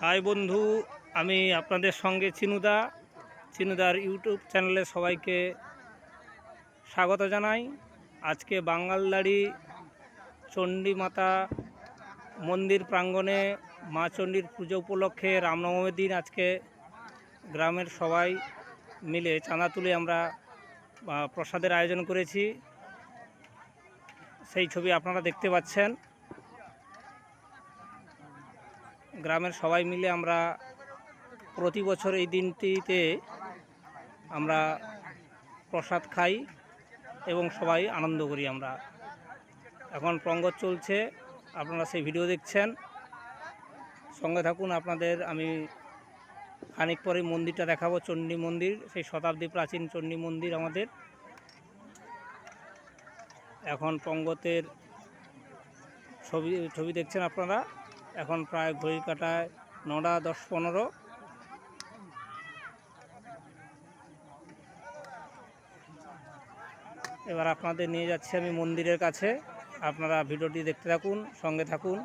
High বন্ধু, আমি আপনাদের সঙ্গে চিনুদা। চিনুদার ইউটিউব চ্যানেলে সবাইকে স্বাগত জানাই। আজকে বাঙ্গালদাড়ি চণ্ডী মাতা মন্দির প্রাঙ্গণে মা চণ্ডীর পুজো উপলক্ষে রামনবমীর দিন আজকে গ্রামের সবাই মিলে চাঁদা তুলে আমরা প্রসাদের আয়োজন করেছি। সেই ছবি আপনারা দেখতে পাচ্ছেন। গ্রামের সবাই মিলে আমরা প্রতি বছর এই দিনটিতে আমরা প্রসাদ খাই এবং সবাই আনন্দ করি আমরা। এখন প্রঙ্গত চলছে, আপনারা সেই ভিডিও দেখছেন। সঙ্গে থাকুন, আপনাদের আমি খানিক পরে মন্দিরটা দেখাবো, চণ্ডী মন্দির, সেই শতাব্দী প্রাচীন চণ্ডী মন্দির আমাদের। এখন পঙ্গতের ছবি ছবি দেখছেন আপনারা? এখন প্রায় ঘড়ি কাটায় নটা দশ পনেরো। এবার আপনাদের নিয়ে যাচ্ছি আমি মন্দিরের কাছে। আপনারা ভিডিওটি দেখতে থাকুন, সঙ্গে থাকুন।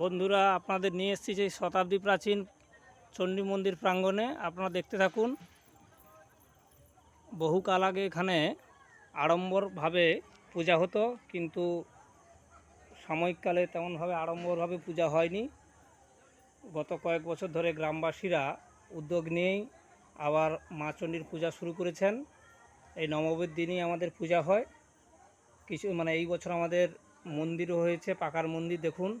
বন্ধুরা, আপনাদের নিয়ে এসেছি সেই শতাব্দী প্রাচীন চণ্ডী মন্দির প্রাঙ্গণে। আপনারা দেখতে থাকুন, বহুকাল আগে এখানে আড়ম্বরভাবে পূজা হতো, কিন্তু সাময়িককালে তেমনভাবে আড়ম্বরভাবে পূজা হয়নি। গত কয়েক বছর ধরে গ্রামবাসীরা উদ্যোগ নিয়েই আবার মা চণ্ডীর পূজা শুরু করেছেন। এই নবমীর দিনই আমাদের পূজা হয়। কিছু মানে এই বছর আমাদের মন্দিরও হয়েছে, পাকার মন্দির, দেখুন।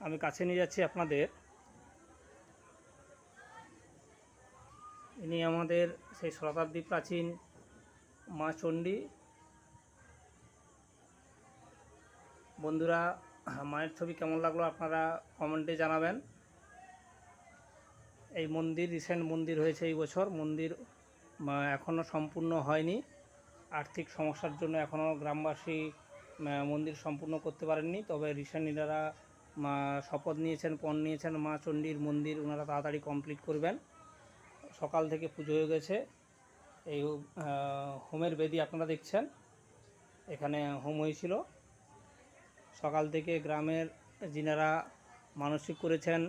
আমি কাছে নিয়ে যাচ্ছি আপনাদের। ইনি আমাদের সেই শতাব্দী প্রাচীন মা চণ্ডী। বন্ধুরা, মায়ের ছবি কেমন লাগল আপনারা কমেন্টে জানাবেন। এই মন্দির, রিসেন্ট মন্দির হয়েছে এই বছর। মন্দির এখনও সম্পূর্ণ হয়নি। আর্থিক সমস্যার জন্য এখনও গ্রামবাসী মন্দির সম্পূর্ণ করতে পারেননি। তবে রিসেন্ট ইনারা শপথ নিয়েছেন, পণ নিয়েছেন মা চণ্ডীর মন্দির। ওনারা তাড়াতাড়ি কমপ্লিট করবেন। সকাল থেকে পুজো হয়ে গেছে। এই হোমের বেদি আপনারা দেখছেন। এখানে হোম হয়েছিল। সকাল থেকে গ্রামের যিনারা মানসিক করেছেন,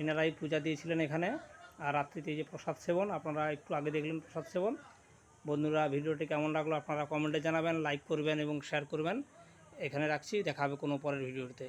এনারাই পূজা দিয়েছিলেন এখানে। আর রাত্রিতে যে প্রসাদ সেবন, আপনারা একটু আগে দেখলেন প্রসাদ সেবন। বন্ধুরা, ভিডিওটি কেমন লাগল আপনারা কমেন্টে জানাবেন, লাইক করবেন এবং শেয়ার করবেন। এখানে রাখছি, দেখা হবে কোনো পরের ভিডিওতে।